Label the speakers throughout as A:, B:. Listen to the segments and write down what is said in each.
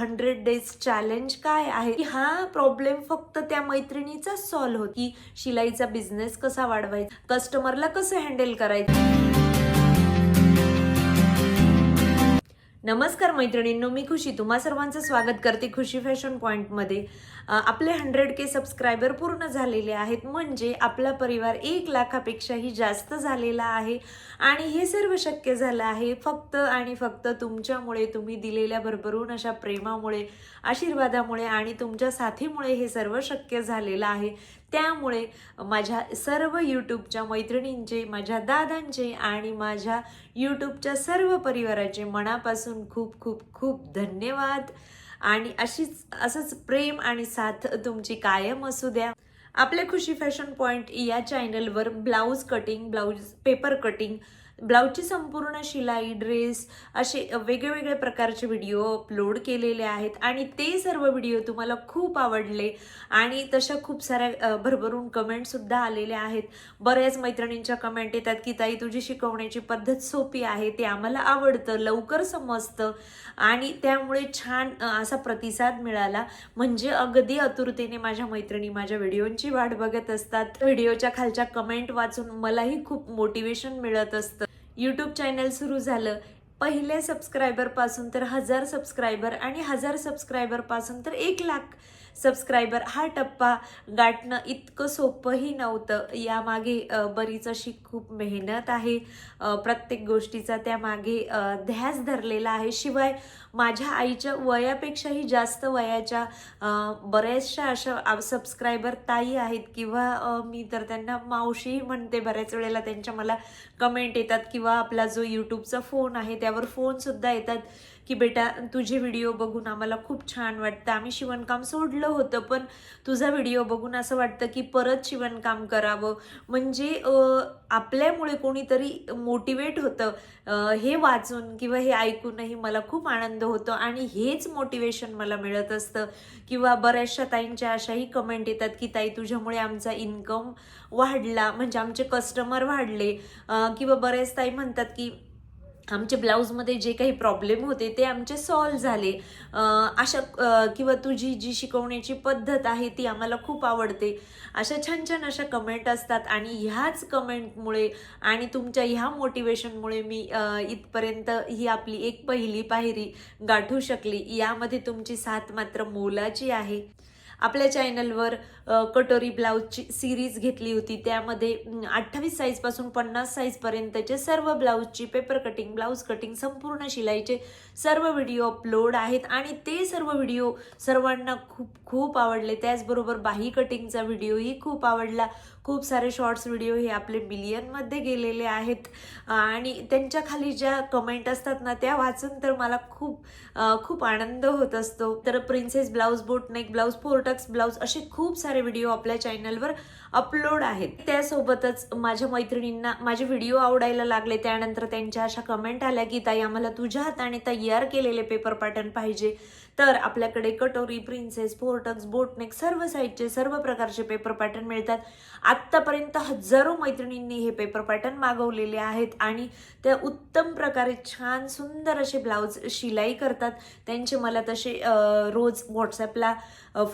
A: Hundred days challenge काय आहे? की हा प्रॉब्लेम फक्त त्या मैत्रिणीचा सॉल्व्ह हो की शिलाईचा बिझनेस कसा वाढवायचा? कस्टमरला कसं हँडल करायचं? नमस्कार मैत्रिणींनो मी खुशी. तुम्हा सर्वांचं स्वागत करते खुशी फॅशन पॉईंटमध्ये आपले हंड्रेड के सबस्क्रायबर पूर्ण झालेले आहेत. म्हणजे आपला परिवार एक लाखापेक्षाही जास्त झालेला आहे. आणि हे सर्व शक्य झालं आहे. फक्त आणि फक्त तुमच्यामुळे तुम्ही दिलेल्या भरभरून अशा प्रेमामुळे आशीर्वादामुळे आणि तुमच्या साथीमुळे हे सर्व शक्य झालेलं आहे. त्यामुळे माझ्या सर्व यूट्यूबच्या मैत्रिणींचे माझ्या दादांचे आणि माझ्या यूट्यूबच्या सर्व परिवाराचे मनापासून खूप खूप खूप धन्यवाद. आणि अशीच असंच प्रेम आणि साथ तुमची कायम असू द्या. आपल्या खुशी फॅशन पॉईंट या चॅनलवर blouse cutting blouse paper cutting ब्लाऊजची संपूर्ण शिलाई ड्रेस असे वेगवेगळे प्रकारचे व्हिडिओ अपलोड केलेले आहेत आणि ते सर्व व्हिडिओ तुम्हाला खूप आवडले आणि तशा खूप साऱ्या भरभरून कमेंटसुद्धा आलेल्या आहेत. बऱ्याच मैत्रिणींच्या कमेंट येतात की ताई तुझी शिकवण्याची पद्धत सोपी आहे ते आम्हाला आवडतं लवकर समजतं. आणि त्यामुळे छान असा प्रतिसाद मिळाला. म्हणजे अगदी आतुरतेने माझ्या मैत्रिणी माझ्या व्हिडिओंची वाट बघत असतात. व्हिडिओच्या खालच्या कमेंट वाचून मलाही खूप मोटिवेशन मिळत असतं. यूट्यूब चॅनल सुरू झालं. पहिल्या सबस्क्रायबरपासून तर हजार सबस्क्रायबर आणि हजार सबस्क्रायबरपासून तर एक लाख. सबस्क्रायबर हा टप्पा गाठणं इतकं सोपंही नव्हतं. यामागे बरीच अशी खूप मेहनत आहे. प्रत्येक गोष्टीचा त्यामागे ध्यास धरलेला आहे. शिवाय माझ्या आईच्या वयापेक्षाही जास्त वयाच्या बऱ्याचशा अशा सबस्क्रायबर ताई आहेत किंवा मी तर त्यांना मावशीही म्हणते बऱ्याच वेळेला. त्यांच्या मला कमेंट येतात किंवा आपला जो यूट्यूबचा फोन आहे त्यावर फोनसुद्धा येतात. की बेटा तुझे व्हिडिओ बघून आम्हाला खूप छान वाटतं. आम्ही शिवणकाम सोडलं होतं पण तुझा व्हिडिओ बघून असं वाटतं की परत शिवणकाम करावं. म्हणजे आपल्यामुळे कोणीतरी मोटिवेट होतं. हे वाचून किंवा हे ऐकूनही मला खूप आनंद होतो आणि हेच मोटिवेशन मला मिळत असतं. किंवा बऱ्याचशा ताईंच्या अशाही कमेंट येतात की ताई तुझ्यामुळे आमचा इन्कम वाढला. म्हणजे आमचे कस्टमर वाढले. किंवा बरेच ताई म्हणतात की आमचे ब्लाऊजमध्ये जे काही प्रॉब्लेम होते ते आमचे सॉल्व झाले. अशा किंवा तुझी जी शिकवण्याची पद्धत आहे ती आम्हाला खूप आवडते. अशा छान छान अशा कमेंट असतात आणि ह्याच कमेंटमुळे आणि तुमच्या ह्या मोटिवेशनमुळे मी इथपर्यंत ही आपली एक पहिली पायरी गाठू शकली. यामध्ये तुमची साथ मात्र मोलाची आहे. आपल्या चॅनलवर कटोरी ब्लाऊजची सिरीज घेतली होती. त्यामध्ये अठ्ठावीस साईजपासून पन्नास साईजपर्यंतचे सर्व ब्लाऊजची पेपर कटिंग ब्लाऊज कटिंग संपूर्ण शिलाईचे सर्व व्हिडिओ अपलोड आहेत. आणि ते सर्व व्हिडिओ सर्वांना खूप खूप आवडले. त्याचबरोबर बाही कटिंगचा व्हिडिओही खूप आवडला. खूप सारे शॉर्ट्स व्हिडिओ हे आपले मिलियनमध्ये गेलेले आहेत. आणि त्यांच्या खाली ज्या कमेंट असतात ना त्या वाचून तर मला खूप खूप आनंद होत असतो. तर princess blouse boat neck blouse four tucks blouse असे खूप सारे व्हिडिओ आपल्या चॅनलवर अपलोड आहेत. त्यासोबतच माझ्या मैत्रिणींना माझे व्हिडिओ आवडायला लागले. त्यानंतर त्यांच्या अशा कमेंट आल्या की ताई आम्हाला तुझ्या हाताने तयार केलेले पेपर पॅटर्न पाहिजे. तर आपल्याकडे कटोरी प्रिन्सेस फोरटक्स बोटनेक सर्व साईजचे सर्व प्रकारचे पेपर पॅटर्न मिळतात. आत्तापर्यंत हजारो मैत्रिणींनी हे पेपर पॅटर्न मागवलेले आहेत आणि त्या उत्तम प्रकारे छान सुंदर असे ब्लाऊज शिलाई करतात. त्यांचे मला तसे रोज व्हॉट्सॲपला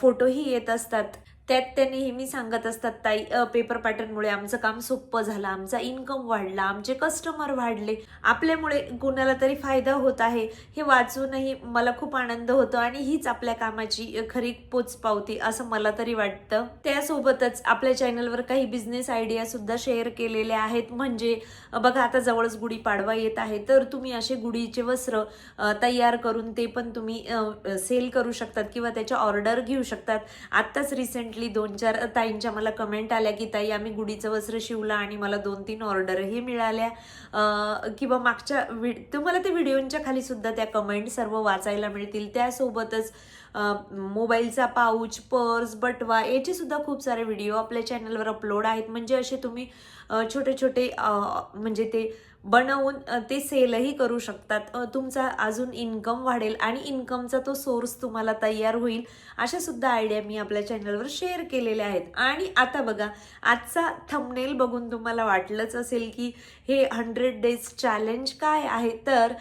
A: फोटोही येत असतात. त्यात ते नेहमी सांगत असतात ताई पेपर पॅटर्नमुळे आमचं काम सोपं झालं आमचा इन्कम वाढला आमचे कस्टमर वाढले. आपल्यामुळे कुणाला तरी फायदा होत आहे. हे वाचूनही मला खूप आनंद होतो आणि हीच आपल्या कामाची खरी खरी पोचपावती असं मला तरी वाटतं. त्यासोबतच आपल्या चॅनलवर काही बिझनेस आयडिया सुद्धा शेअर केलेल्या आहेत. म्हणजे बघा आता जवळच गुढीपाडवा येत आहे. तर तुम्ही असे गुढीचे वस्त्र तयार करून ते पण तुम्ही सेल करू शकतात किंवा त्याच्या ऑर्डर घेऊ शकतात. आत्ताच रिसेंट रिसेंटली दोन चार ताईंच्या मला कमेंट आल्या की ताई आम्ही गुढीचं वस्त्र शिवलं आणि मला दोन तीन ऑर्डरही मिळाल्या. किंवा मागच्या वि तुम्हाला ते व्हिडिओंच्या खाली सुद्धा त्या कमेंट सर्व वाचायला मिळतील. त्यासोबतच मोबाईलचा पाऊच पर्स बटवा याचे सुद्धा खूप सारे व्हिडिओ आपल्या चॅनलवर अपलोड आहेत. म्हणजे असे तुम्ही छोटे छोटे म्हणजे ते बनवून ते सेलही करू शकतात. तुमचा अजून इन्कम वाढेल आणि इन्कमचा तो सोर्स तुम्हाला तयार होईल. अशा सुद्धा आयडिया मी आपल्या चॅनलवर शेअर केलेल्या आहेत. आणि आता बघा आजचा थंबनेल बघून तुम्हाला वाटलंच असेल की हे हंड्रेड डेज चॅलेंज काय आहे? तर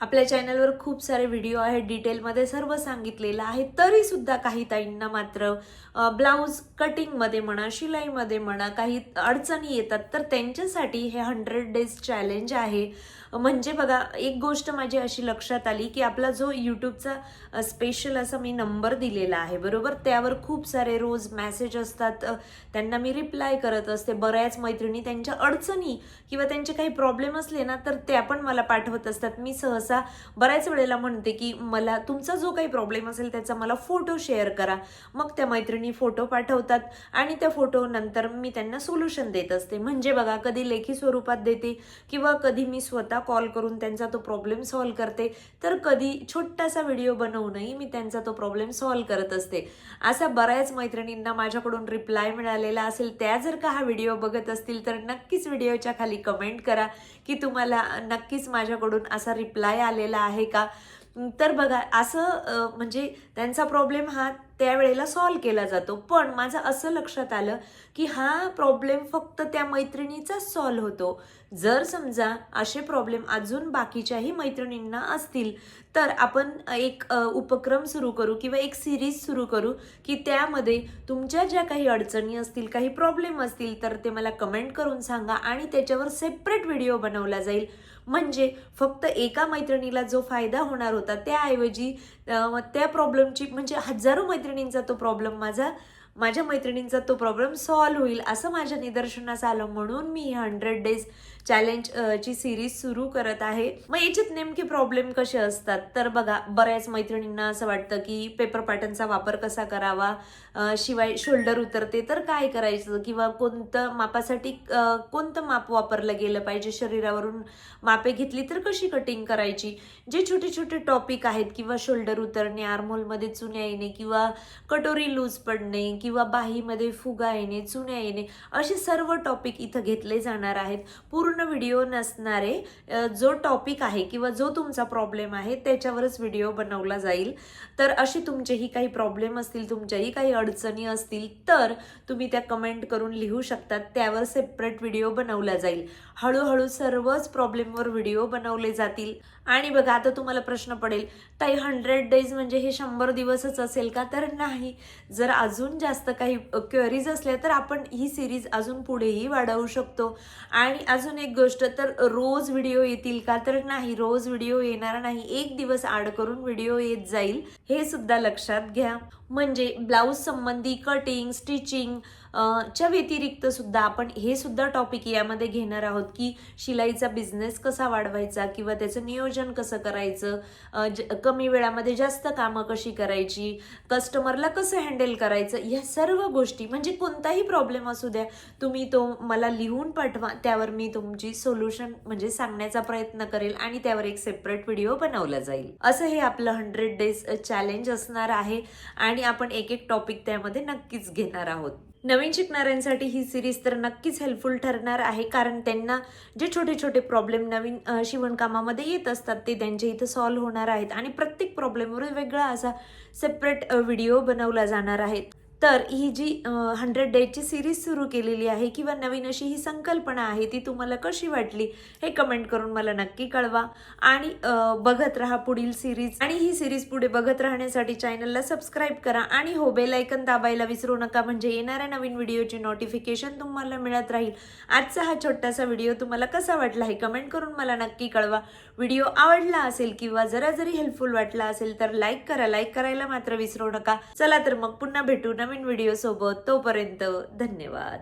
A: आपल्या चॅनलवर खूप सारे व्हिडिओ आहेत डिटेलमध्ये सर्व सांगितलेलं आहे. तरी सुद्धा काही ताईंना मात्र ब्लाऊज कटिंगमध्ये म्हणा शिलाईमध्ये म्हणा काही अडचणी येतात तर त्यांच्यासाठी हे हंड्रेड डेज चॅलेंज आहे. म्हणजे बघा एक गोष्ट माझी अशी लक्षात आली की आपला जो यूट्यूबचा स्पेशल असा मी नंबर दिलेला आहे बरोबर? त्यावर खूप सारे रोज मॅसेज असतात. त्यांना मी रिप्लाय करत असते. बऱ्याच मैत्रिणी त्यांच्या अडचणी किंवा त्यांचे काही प्रॉब्लेम असले ना तर त्या पण मला पाठवत असतात. मी सहज सहसा बऱ्याच वेळेला म्हणते की मला तुमचा जो काही प्रॉब्लेम असेल त्याचा मला फोटो शेअर करा. मग त्या मैत्रिणी फोटो पाठवतात आणि त्या फोटो नंतर मी त्यांना सोल्युशन देत असते. म्हणजे बघा कधी लेखी स्वरूपात देते किंवा कधी मी स्वतः कॉल करून त्यांचा तो प्रॉब्लेम सॉल्व्ह करते. तर कधी छोटासा व्हिडिओ बनवूनही मी त्यांचा तो प्रॉब्लेम सॉल्व्ह करत असते. असा बऱ्याच मैत्रिणींना माझ्याकडून रिप्लाय मिळालेला असेल त्या जर का हा व्हिडिओ बघत असतील तर नक्कीच व्हिडिओच्या खाली कमेंट करा की तुम्हाला नक्कीच माझ्याकडून असा रिप्लाय आलेला आहे का? तर बघा असं म्हणजे त्यांचा प्रॉब्लेम हा त्यावेळेला सॉल्व केला जातो. पण माझं असं लक्षात आलं की हा प्रॉब्लेम फक्त त्या मैत्रिणीचाच सॉल्व होतो. जर समजा असे प्रॉब्लेम अजून बाकीच्याही मैत्रिणींना असतील तर आपण एक उपक्रम सुरू करू किंवा एक सिरीज सुरू करू की त्यामध्ये तुमच्या ज्या काही अडचणी असतील काही प्रॉब्लेम असतील तर ते मला कमेंट करून सांगा आणि त्याच्यावर सेपरेट व्हिडिओ बनवला जाईल. म्हणजे फक्त एका मैत्रिणीला जो फायदा होणार होता त्याऐवजी त्या प्रॉब्लेमची म्हणजे हजारो मैत्रिणींचा तो प्रॉब्लेम माझा माझ्या मैत्रिणींचा तो प्रॉब्लेम सॉल्व्ह होईल असं माझ्या निदर्शनास आलं म्हणून मी हंड्रेड डेज चॅलेंज ची सिरीज सुरू करत आहे. मग याच्यात नेमके प्रॉब्लेम कसे असतात? तर बघा बऱ्याच मैत्रिणींना असं वाटतं की पेपर पॅटर्नचा वापर कसा करावा? शिवाय शोल्डर उतरते तर काय करायचं? किंवा कोणतं मापासाठी कोणतं माप वापरलं गेलं पाहिजे? शरीरावरून मापे घेतली तर कशी कटिंग करायची? जे छोटे छोटे टॉपिक आहेत किंवा शोल्डर उतरणे आर्मोलमध्ये चुन्या येणे किंवा कटोरी लूज पडणे किंवा बाहीमध्ये फुगा येणे चुन्या येणे असे सर्व टॉपिक इथं घेतले जाणार आहेत. पूर्ण व्हिडिओ नसणारे जो टॉपिक आहे किंवा जो तुमचा प्रॉब्लेम आहे त्याच्यावरच व्हिडिओ बनवला जाईल. तर असे तुमचेही काही प्रॉब्लेम असतील तुमच्याही काही अडचणी असतील तर तुम्ही त्या कमेंट करून लिहू शकतात त्यावर सेपरेट व्हिडिओ बनवला जाईल. हळूहळू सर्वच प्रॉब्लेमवर व्हिडिओ बनवले जातील. आणि बघा आता तुम्हाला प्रश्न पडेल ताई हंड्रेड डेज म्हणजे हे शंभर दिवसच असेल का? तर नाही. जर अजून जास्त काही क्वेरीज असल्या तर आपण ही सिरीज अजून पुढेही वाढवू शकतो. आणि अजून एक गोष्ट तर रोज व्हिडिओ येतील का? तर नाही. रोज व्हिडिओ येणार नाही. एक दिवस आड करून व्हिडिओ येत जाईल. हे सुद्धा लक्षात घ्या. म्हणजे ब्लाऊज संबंधी कटिंग स्टिचिंग च्या व्यतिरिक्त सुद्धा आपण हे सुद्धा टॉपिक यामध्ये घेणार आहोत की शिलाईचा बिझनेस कसा वाढवायचा किंवा त्याचं नियोजन कसं करायचं ज- कमी वेळामध्ये जास्त कामं कशी करायची कस्टमरला कसं हँडल करायचं या सर्व गोष्टी म्हणजे कोणताही प्रॉब्लेम असू द्या तुम्ही तो मला लिहून पाठवा त्यावर मी तुमची सोल्युशन म्हणजे सांगण्याचा प्रयत्न करेल आणि त्यावर एक सेपरेट व्हिडिओ बनवला जाईल. असं हे आपलं हंड्रेड डेज चॅलेंज असणार आहे आणि आपण एक एक टॉपिक त्यामध्ये नक्कीच घेणार आहोत. नवीन शिकणाऱ्यांसाठी ही सिरीज तर नक्कीच हेल्पफुल ठरणार आहे कारण त्यांना जे छोटे छोटे प्रॉब्लेम नवीन शिवणकामामध्ये येत असतात ते त्यांच्या इथं सॉल्व्ह होणार आहेत. आणि प्रत्येक प्रॉब्लेमवर वेगळा असा सेपरेट व्हिडिओ बनवला जाणार आहे. तर ही जी हंड्रेड डेजची सिरीज सुरू केलेली आहे किंवा नवीन अशी ही संकल्पना आहे ती तुम्हाला कशी वाटली हे कमेंट करून मला नक्की कळवा. आणि बघत राहा पुढील सिरीज आणि ही सिरीज पुढे बघत राहण्यासाठी चॅनलला सबस्क्राईब करा. आणि हो बेलायकन दाबायला विसरू नका. म्हणजे येणाऱ्या नवीन व्हिडिओची नोटिफिकेशन तुम्हाला मिळत राहील. आजचा हा छोटासा व्हिडिओ तुम्हाला कसा वाटला हे कमेंट करून मला नक्की कळवा. व्हिडिओ आवडला असेल किंवा जरा जरी हेल्पफुल वाटला असेल तर लाईक करा. लाईक करायला मात्र विसरू नका. चला तर मग पुन्हा भेटू नवीन नवीन व्हिडिओसोबत तोपर्यंत धन्यवाद.